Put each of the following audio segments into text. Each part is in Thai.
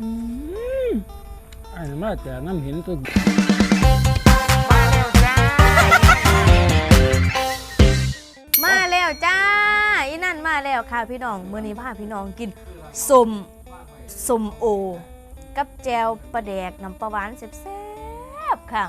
อืมไอ้น้ำมาแต่น้ำเห็นตัวมาแล้วจ้า อีนั่นมาแล้วค่ะพี่น้องมื้อนี้พาพี่น้องกินสมสมโอ กับแจวปลาแดกน้ำปลาหวานแซ่บๆค่ะ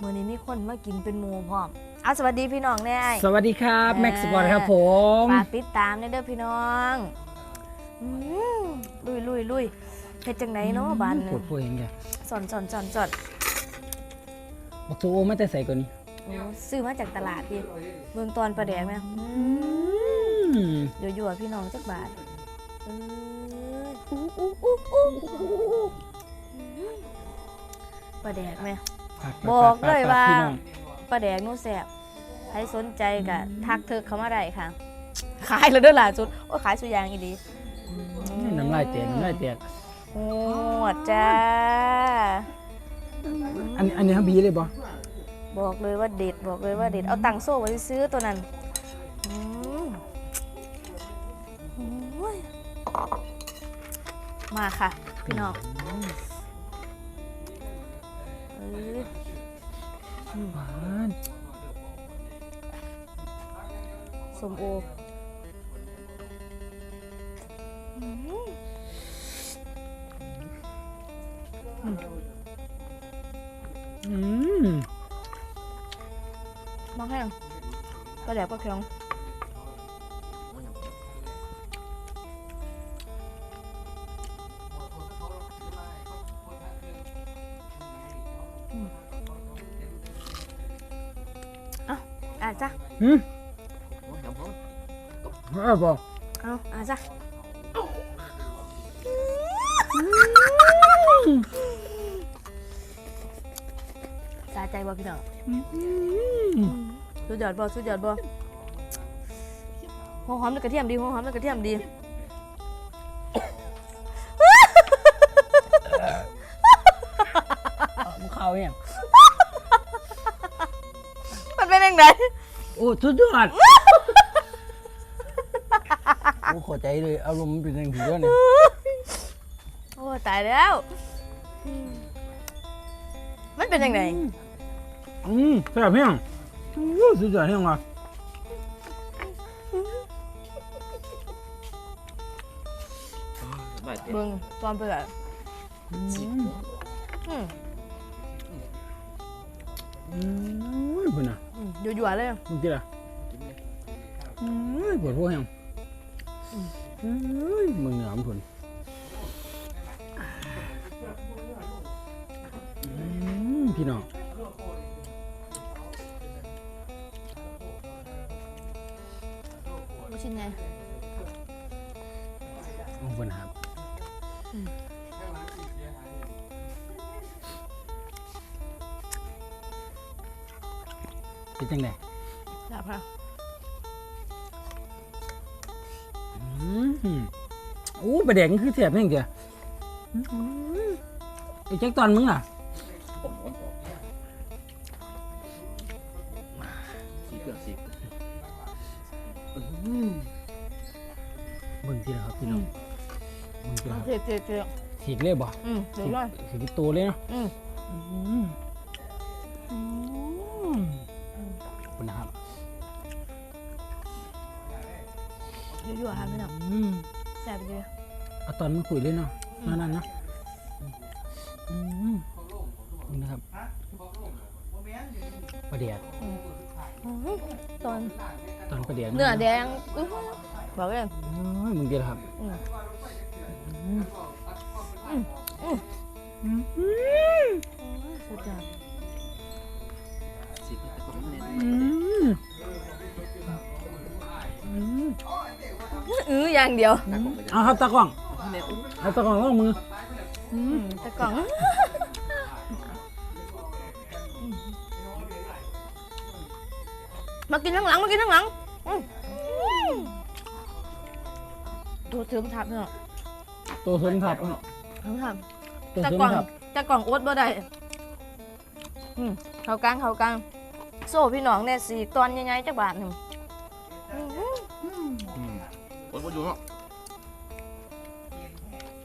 มื้อนี้มีคนมากินเป็นหมู่พร้อมเอาสวัสดีพี่น้องแน่ไอ้สวัสดีครับเอ่อแม็กซ์สปอร์ตครับผม ฝากติดตามเด้อพี่น้องอืม ลุยลุยลุยเฮ็ดจังไหนเนาะบ้านปวดพวกเองแกสอนสอนสอนสอนบักโซโอไม่แต่ใส่กว่านี้โอ้ซื้อมาจากตลาดพี่เบิ่งตอนปลาแดกไหมอืมเดี๋ยวอยู่ๆพี่น้องจักบาทเอออู้อู้อู้อู้อู้ปลาแดกไหมปัดปัดบอกปัดเลยปัดว่าพี่น้องปลาแดกหนู้แสบใครสนใจกะทักเธอเข้ามาได้ค่ะ ขายแล้วเด้อหล่ะจุดโอ้ยขายสุดอยางอีดี น้ำลายแตกน้ำลายแตกโอ้จ้า อันอันนี้ฮับบีเลยบ่บอกเลยว่าเด็ดบอกเลยว่าเด็ดเอาตังค์โซ่ไว้ซื้อตัวนั้นอืมโอ้ยมาค่ะ พี่น้องเอ้ยหวานสมโอ อืมอืมมาแห้งก็แดกก็แข็ บ่เอาอะจ้ะสาใจบ่พี่น้องอืมสุดยอดบ่สุดยอดบ่หัวหอมและกระเทียมดีหัวหอมและกระเทียมดีเอามันเข้าเนี่ยมันเป็นยังไงโอ้สุดยอดโอ้ขอใจเลยอารมณ์มันเป็นอย่างผีด้วยเนี่ยโอ้ตายแล้วอืมมันเป็นยังไง อืมแซ่บเพียงอู้สุดยอดเพียงว่ะเบิ่งตอนเปิดอืมอืมอืมพุ่นน่ะอืมอยู่ๆเลย มึงกินอะอืมปวดหัวแห้งอืมมึงเหนือมพุ่นอืมพี่น้อง ชิ้นไงลงพุ่นครับเป็นจังไดอยากค่ะอืมโอ้ประเด็นคือเสียบเพียงเดียวอืมไอ้แจ็คตอนมึงอะ เบิ่งทีละครับเจ็บเจ็บเจ็บฉีกเลยบ่อืมเดี๋ยวก่อนฉีกเป็นตัวเลยเนาะอืมอืมอืมขอบคุณนะครับอยู่ๆค่ะพี่น้องอืมแซ่บดีเอาตอนมันคุยเลยเนาะนั่นนั่นเนาะอืมนี่นะครับประเดี๋ยวอืมตอนตอนประเดี๋ยวเนื้อแดงอื้อบอกเลยโอ้ยมึงเดียวครับ สุดยอดสีเกลือแต่ก็ไม่เน้นอืมอืมอื้ออย่างเดียวเอาครับตากล้องเอาตากล้องลงมือมแตะกล่องมากินข้างหลังมากินข้างหลังอืมตัวเทิงทับเนาะ ตัวสนทับเทิงทับตัวตะสนกล่องทับตะกล่องอดบ่ได้อืมเขากลางเขากลางโซ่พี่น้องเนี่ยสี่ตอนใหญ่ๆจักบาทหนึ่งอื้อหืออืมโอ้ยอยู่เนาะ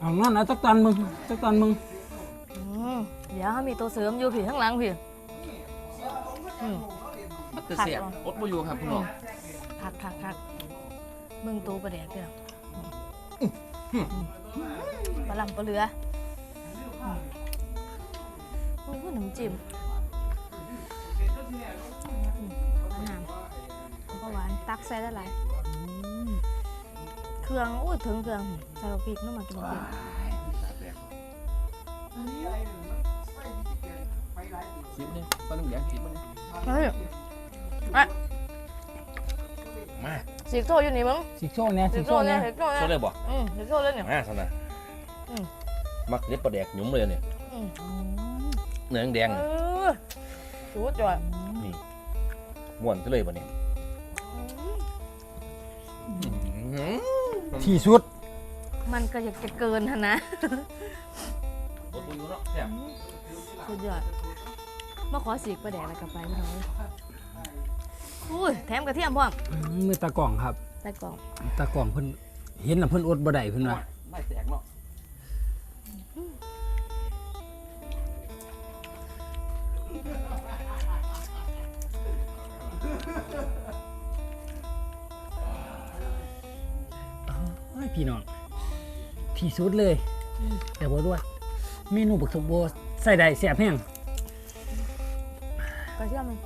อเอางั้นเอาจักตอนมึงจักตอนมึงอืมเดี๋ยวเขามีตัวเสริมอยู่พี่ข้างหลังพี่อืม มันจะเสียอดบ่อยู่ครับพี่น้องพักพักพักมึงตัวประแดกเด้ออืม ปลาลำปลาเรืออืมโอ้โหน้ำจิ้มอืมมะนาวแล้วก็หวานตักใส่ได้หลายเครื่องอุ้ยถึงเครื่องใส่บักพริกน้ำมันกินบักพริกชิมเนี่ยตอนนึงอยากชิมมันเนี่ยเฮ้ยอะมา สีโซอยู่นี่มึงสิโชว์เนี่ยสีสิโซโชว์เนี่เนี่ยยสีโซโซเนี่ยเลยบ่อืมสีโซเลยเนี่ยมาสนะอืม มักเล็บปลาแดกหยุ่มเลยเนี่ยอืมเนื้อแดงเอๆอสูดจ่อยนี่ม่วนซะเลยบ่เนี่ยที่สุดมันก็อยากจะเกินฮะนะอดบ่อยู่เนาะแซ่บสุดยอดมาขอสีกประแดกแล้วกลับไปพี่น้อง อุ้ยแถมกระเทียมพร้อมอืมมือตากล่องครับ ใส่กล่องตากล่องเพิ่นเห็นน่ะเพิ่นอดบ่ได้เพิ่นว่าไม่แตกเนาะโอ้ยพี่น้องที่สุดเลย แต่บ่ด้วยเมนูบักสมโบใส่ได้แซ่บแห้งกระเทียมมัน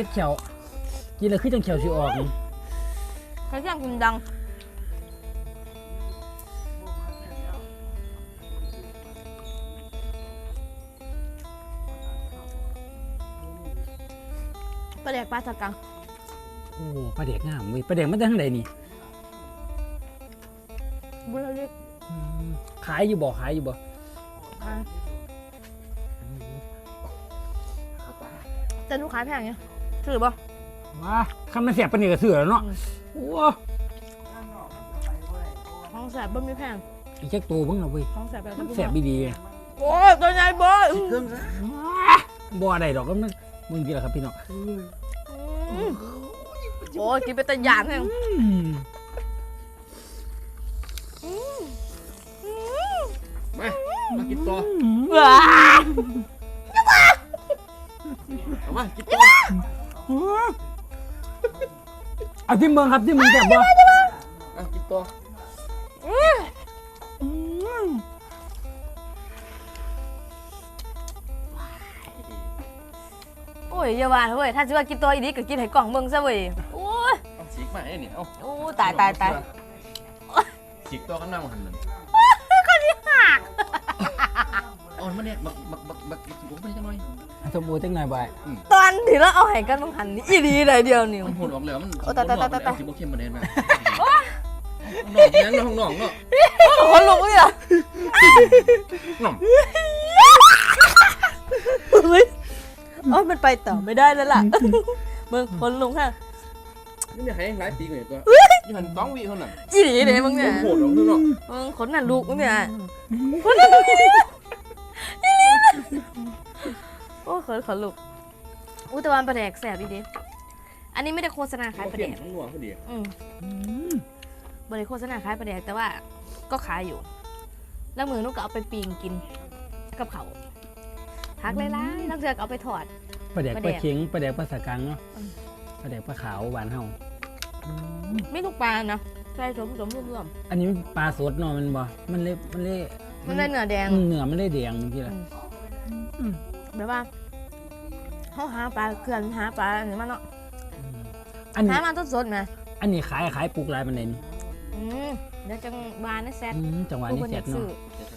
เค็ดเขียวกินแล้วคือจังเขียวสิออกนี่กระเทียมกินดังประแดกปลาตะกังโอ้ปลาแดกงามเว้ยปลาแดกมันได้ทางใดนี่บุญเล็กอืมขายอยู่บ่ขายอยู่บ่อะแต่ลูกค้าแพงเนี่ย ถือป่ะว้าคำนั้นแซ่บปานนี้ก็ซื้อแล้วเนาะอืมโอ้ห้องแสบบ่มีแพงอีจักตัวเบิ่งเนาะเว้ยห้องแสบแบบมันบ่แซ่บดีๆโอ้ยตัวใหญ่เบ่อยเครื่องซะบ่ได้ดอกก็มันมึงกินแล้วครับพี่น้องโอ้ยกินไปแต่ยานแฮงอืมมามากินต่อว้าเอามากินต่อ เอาที่เมืองครับที่เมืองแซ่บบ่อะกินต่อโอ้ยอย่าว่าเว้ยถ้าสิว่ากินตัวอีนี้ก็กินให้กล่องเบิ่งซะเว้ยโอ้ยเอาฉีกมาไอ้นี่เอาโอ้ตายตายตายฉีกตัวข้างหน้ามาหันนั่นคนที่หัก อ่อนมาเนี่ยบักบักบักบักกินผมไปจังหน่อยสมบูรณ์จังหน่อยบ่ายตอนที่เราเอาให้กันบังหันนี่อีดีเลยเดียวนี่มันโหดออกเลยมันโอ้ตายตายตายตายสิบ่เข้มมาแน่นมาน้องยังน้องน้องเนาะคนลุกเลยอะน้องเฮ้ยโอ้ยมันไปต่อไม่ได้แล้วล่ะมึงคนลุกค่ะนี่เนี่ยให้หลายปีกว่าตัวยี่หันต้องวิเท่านั้นอีดีเลยมึงเนี่ยโหดออกเนาะมึงขนนั่นลูกมึงเนี่ยขนนั่นลูกอีดีนะ โอ้ยขนขนลูกอุยแตะวันประแดกแสบอีดีอันนี้ไม่ได้โฆษณาขายประแดกทั้งหน่วงพอดีอืมบริโฆษณาขายประแดกแต่ว่าก็ขายอยู่ แล้วมือนุกก็เอาไปปีงกินกับเขาวพักเลยล่ะแล้วเจอก็เอาไปถอด ปลาแดกปปลาแดลากเค็งปลาแดกปลาสากังเนาะอืม ปลาแดกปลาขาวหวานเฮาไม่ทุกปลานะใส่สมสมรวมอันนี้มันปลาสดเนาะมันบ่มันเลยมันเลยๆมันได้เนื้อแดง อืมเนื้อมันเลยแดงเมื่อกี้ล่ะอืม แบบว่าเขาหาปลาเขื่อนหาปลาเนี่ยมันเนาะอันนี้หามาต้นสดๆไหมอันนี้ขายขายปลูกหลายปานใดนี่อืมเดี๋ยวจังบานนะแซดอืมจังหวะผู้นี้คนอเสร็ยาจกเนาะซื้อ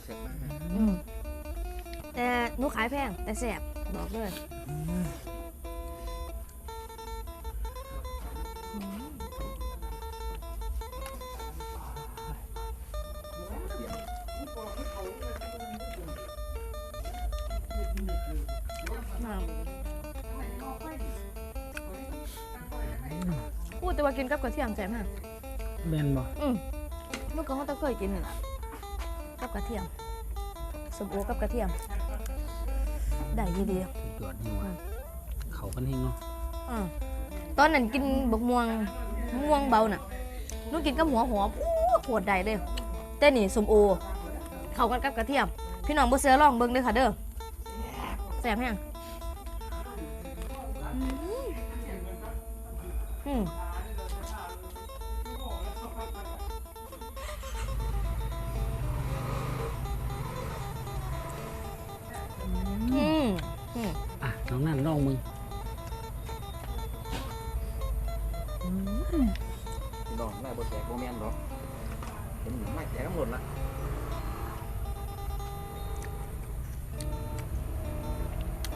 เสร็จๆมาอืมแต่หนูขายแพงแต่แสบบอกเลย แต่ว่ากินกับกระเทียมแซ่บมากแม่นบ่อืมลูกก็เขาต้องเคยกินนี่แหละกับกระเทียมสมโอกับกระเทียมได้อยี่ดีสุดยอดนี่ว่ะเขากันเฮงเนาะอ่าตอนนั้นกินบกม่วงม่วงเบาน่ะหนูกินกับหัวหอมอู้โหดได้เลยแแต่นี่สมโอเข้ากันกับกระเทียม พี่น้องบ่เสือลองเบิ่งเด้อค่ะเด้อแซ่บแฮงอืม อะน้องนั่นลองมึงดอกหน้าบดแตกโบแมนดอกเห็นหนูไม่แตกทั้งหมดละ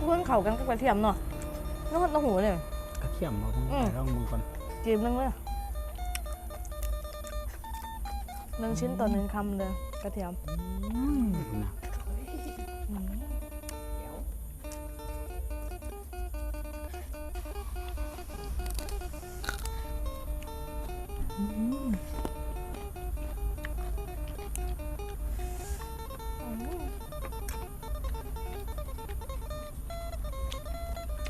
เพื่อนเข้ากันกับกระเทียมเนาะแล้วมันต้องหูเลย กระเทียมเอาของอืม ลองมึงก่อนจีบนึงเลยหนึ่งชิ้นต่อหนึ่งคำเลยกระเทียมอืมนะ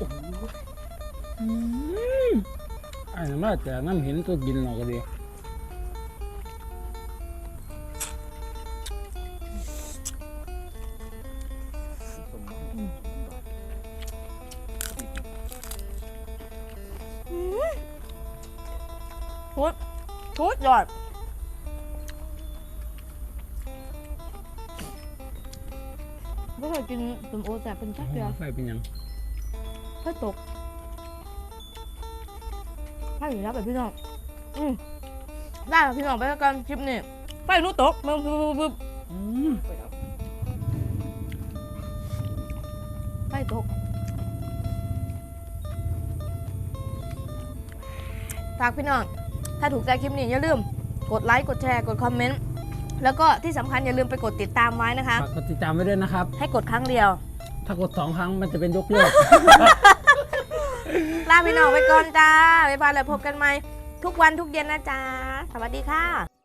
อ้น้ำลายแต่น้ำเห็นตัวกินเราก็ดีสมทุดทุดยอดไม่เคยกินสมโอแสบเป็นชักเดียวไฟเป็นหยัง ถ้าตกถ้าอยู่แล้วแบบพี่น้องอืมได้ค่ะพี่น้องไปแล้วกันคลิปนี้ไปรู้ตกมึงปึ๊บปึ๊บอืมไปตกฝากพี่น้อง ถ้าถูกใจคลิปนี้อย่าลืม กดไลค์ กดแชร์ กดคอมเมนต์ แล้วก็ที่สำคัญอย่าลืมไปกดติดตามไว้นะคะ ฝากกดติดตามไว้ด้วยนะครับ ให้กดครั้งเดียว ถ้ากดสองครั้งมันจะเป็นยกเลิก ลาพี่น้องไปก่อนจ้าบ๊ายบายแล้วพบกันใหม่ ทุกวันทุกเย็นนะจ๊ะสวัสดีค่ะ